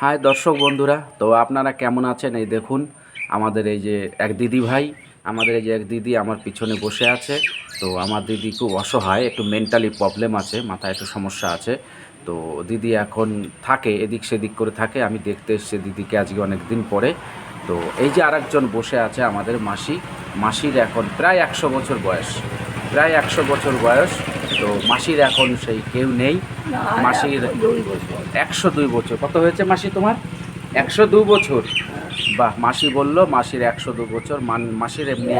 High দর্শক বন্ধুরা, তো আপনারা কেমন আছেন? এই দেখুন, আমাদের এই যে এক দিদি ভাই, আমাদের এই যে এক দিদি আমার পিছনে বসে আছে। তো আমার দিদি খুব অসহায়, একটু মেন্টালি প্রবলেম আছে, মাথায় একটু সমস্যা আছে। তো দিদি এখন থাকে, এদিক সেদিক করে থাকে, আমি দেখতে এসেছি দিদিকে আজকে অনেক দিন পরে। তো এই যে আরেকজন বসে আছে আমাদের মাসি, মাসির এখন প্রায় একশো বছর বয়স। প্রায় একশো বছর বয়স তো মাসির এখন সেই কেউ নেই। মাসির একশো দুই বছর। কত হয়েছে মাসি তোমার? একশো দু বছর। বাহ মাসি বলল মাসির একশো দু বছর। মান মাসির এমনি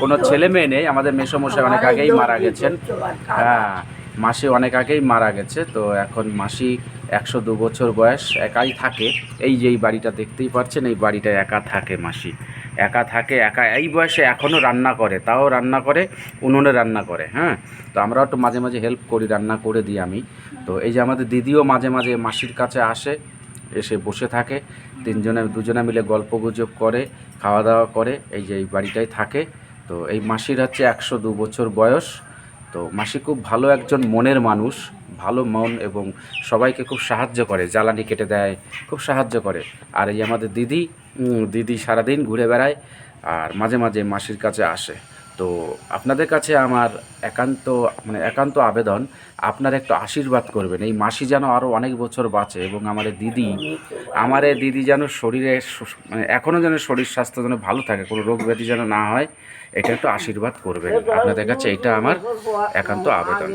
কোনো ছেলে মেয়ে নেই। আমাদের মেসমশাই অনেক আগেই মারা গেছেন। হ্যাঁ মাসি অনেক আগেই মারা গেছে। তো এখন মাসি একশো দু বছর বয়স একাই থাকে। এই যে এই বাড়িটা দেখতেই পাচ্ছেন এই বাড়িটা একা থাকে মাসি। একা থাকে, একা, এই বয়সে এখনও রান্না করে, তাও রান্না করে, উনুনে রান্না করে হ্যাঁ? তো আমরাও একটু মাঝে মাঝে হেল্প করি, রান্না করে দিই আমি। তো এই যে আমাদের দিদিও মাঝে মাঝে মাসির কাছে আসে, এসে বসে থাকে, তিনজনে, দুজনে মিলে গল্প গুজব করে, খাওয়া দাওয়া করে, এই যে এই বাড়িটাই থাকে। তো এই মাসির হচ্ছে একশো দু বছর বয়স। তো মাসি খুব ভালো একজন মনের মানুষ, ভালো মন এবং সবাইকে খুব সাহায্য করে, জ্বালানি কেটে দেয়, খুব সাহায্য করে। আর এই আমাদের দিদি দিদি সারাদিন ঘুরে বেড়ায় আর মাঝে মাঝে মাসির কাছে আসে। তো আপনাদের কাছে আমার একান্ত মানে একান্ত আবেদন, আপনারা একটু আশীর্বাদ করবেন। এই মাসি যেন আরও অনেক বছর বাঁচে এবং আমার দিদি আমার দিদি যেন শরীরে মানে এখনও যেন শরীর স্বাস্থ্য যেন ভালো থাকে, কোনো রোগ ব্যাধি যেন না হয়, এটা একটু আশীর্বাদ করবেন। আপনাদের কাছে এটা আমার একান্ত আবেদন।